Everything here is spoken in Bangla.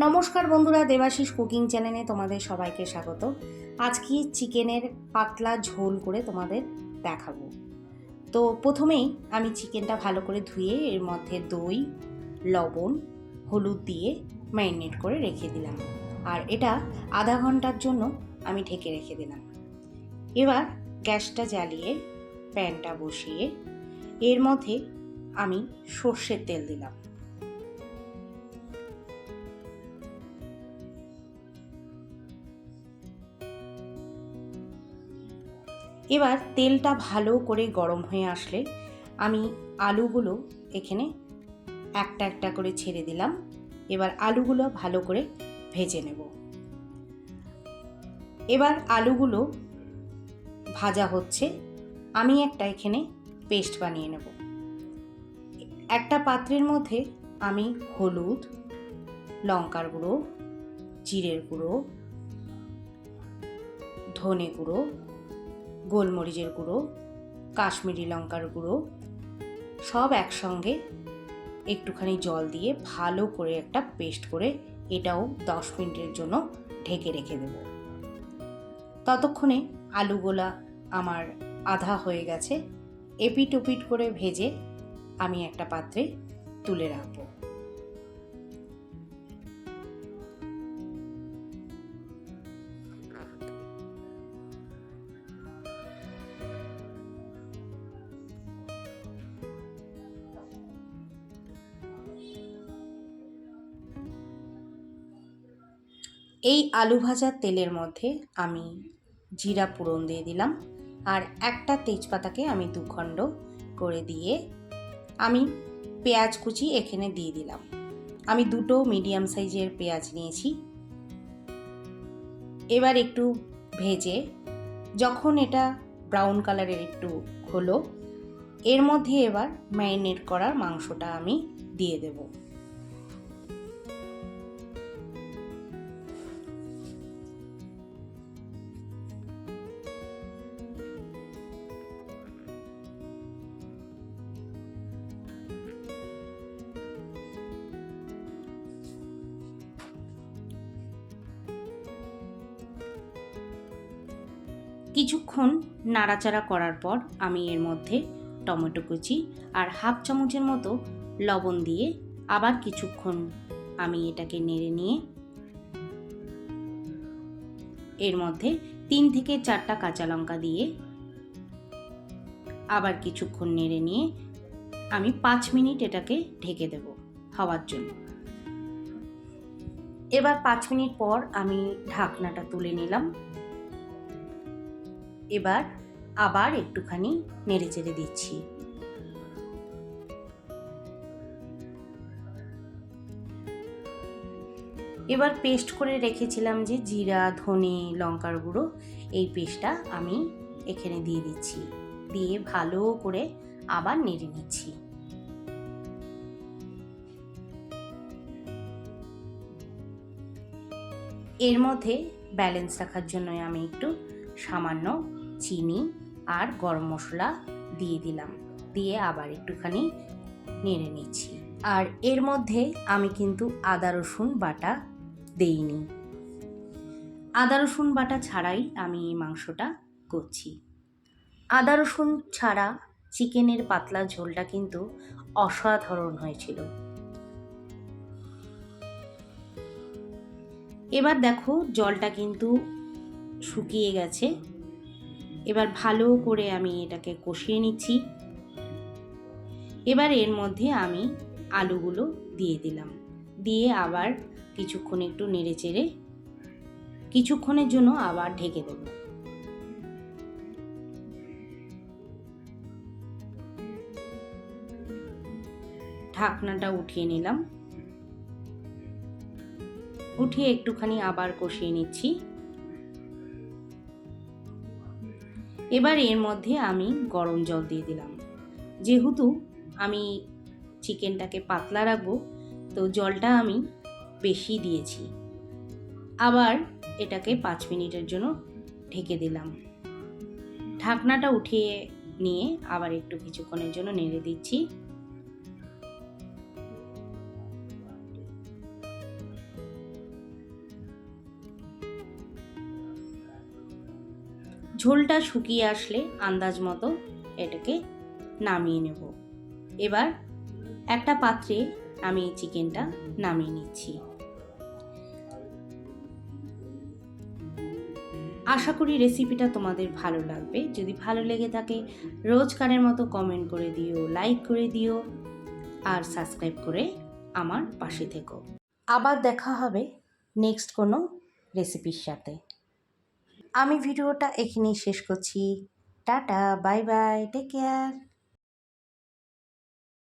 নমস্কার বন্ধুরা, দেবাশিস কুকিং চ্যানেলে তোমাদের সবাইকে স্বাগত। আজকে চিকেনের পাতলা ঝোল করে তোমাদের দেখাবো। তো প্রথমেই আমি চিকেনটা ভালো করে ধুয়ে এর মধ্যে দই, লবণ, হলুদ দিয়ে ম্যারিনেট করে রেখে দিলাম। আর এটা আধা ঘণ্টার জন্য আমি ঢেকে রেখে দিলাম। এবার গ্যাসটা জ্বালিয়ে প্যানটা বসিয়ে এর মধ্যে আমি সর্ষের তেল দিলাম। এবার তেলটা ভালো করে গরম হয়ে আসলে আমি আলুগুলো এখানে একটা একটা করে ছেড়ে দিলাম। এবার আলুগুলো ভালো করে ভেজে নেব। এবার আলুগুলো ভাজা হচ্ছে। আমি একটা এখানে পেস্ট বানিয়ে নেব। একটা পাত্রের মধ্যে আমি হলুদ, লঙ্কার গুঁড়ো, জিরের গুঁড়ো, ধনে গুঁড়ো গোলমরিচের গুঁড়ো, কাশ্মীরি লঙ্কার গুঁড়ো, সব একসঙ্গে একটুখানি জল দিয়ে ভালো করে একটা পেস্ট করে এটাও দশ মিনিটের জন্য ঢেকে রেখে দেব। ততক্ষণে আলুগোলা আমার আধা হয়ে গেছে, এপিট ওপিট করে ভেজে আমি একটা পাত্রে তুলে রাখব। এই আলু ভাজার তেলের মধ্যে আমি জিরা পুরন দিয়ে দিলাম আর একটা তেজপাতাকে আমি দুখণ্ড করে দিয়ে আমি পেঁয়াজ কুচি এখানে দিয়ে দিলাম। আমি দুটো মিডিয়াম সাইজের পেঁয়াজ নিয়েছি। এবার একটু ভেজে যখন এটা ব্রাউন কালারের একটু হলো, এর মধ্যে এবার ম্যারিনেট করার মাংসটা আমি দিয়ে দেবো। কিছুক্ষণ নাড়াচাড়া করার পর আমি এর মধ্যে টমেটো কুচি আর হাফ চামচের মতো লবণ দিয়ে আবার কিছুক্ষণ আমি এটাকে নেড়ে নিয়ে এর মধ্যে তিন থেকে চারটা কাঁচা লঙ্কা দিয়ে আবার কিছুক্ষণ নেড়ে নিয়ে আমি পাঁচ মিনিট এটাকে ঢেকে দেব হওয়ার জন্য। এবার পাঁচ মিনিট পর আমি ঢাকনাটা তুলে নিলাম। এবার আবার একটুখানি নেড়ে চেড়ে দিচ্ছি। এবার পেস্ট করে রেখেছিলাম যে জিরা, ধনে, লঙ্কার গুঁড়ো, এই পেস্টটা আমি এখানে দিয়ে দিচ্ছি। দিয়ে ভালো করে আবার নেড়ে নিচ্ছি। এর মধ্যে ব্যালেন্স রাখার জন্য আমি একটু সামান্য চিনি আর গরম মশলা দিয়ে দিলাম। দিয়ে আবার একটুখানি নেড়ে নিচ্ছি। আর এর মধ্যে আমি কিন্তু আদা, রসুন বাটা দেইনি। আদা, রসুন বাটা ছাড়াই আমি এই মাংসটা করছি। আদা, রসুন ছাড়া চিকেনের পাতলা ঝোলটা কিন্তু অসাধারণ হয়েছিল। এবার দেখো জলটা কিন্তু শুকিয়ে গেছে। এবার ভালো করে আমি এটাকে কষিয়ে নিচ্ছি। এবার এর মধ্যে আমি আলুগুলো দিয়ে দিলাম। দিয়ে আবার কিছুক্ষণ একটু নেড়ে চেড়ে কিছুক্ষণের জন্য আবার ঢেকে দেব। ঢাকনাটা উঠিয়ে নিলাম। উঠিয়ে একটুখানি আবার কষিয়ে নিচ্ছি। এবার এর মধ্যে আমি গরম জল দিয়ে দিলাম। যেহেতু আমি চিকেনটাকে পাতলা রাখব, তো জলটা আমি বেশি দিয়েছি। আবার এটাকে পাঁচ মিনিটের জন্য ঢেকে দিলাম। ঢাকনাটা উঠিয়ে নিয়ে আবার একটু কিছুক্ষণের জন্য নেড়ে দিচ্ছি। ঝোলটা শুকিয়ে আসলে আন্দাজ মতো এটাকে নামিয়ে নেব। এবার একটা পাত্রে আমি চিকেনটা নামিয়ে নিচ্ছি। আশা করি রেসিপিটা তোমাদের ভালো লাগবে। যদি ভালো লেগে থাকে, রোজকারের মতো কমেন্ট করে দিও, লাইক করে দিও, আর সাবস্ক্রাইব করে আমার পাশে থেকো। আবার দেখা হবে নেক্সট কোনো রেসিপির সাথে। আমি ভিডিওটা এখানেই শেষ করছি। Tata bye bye take care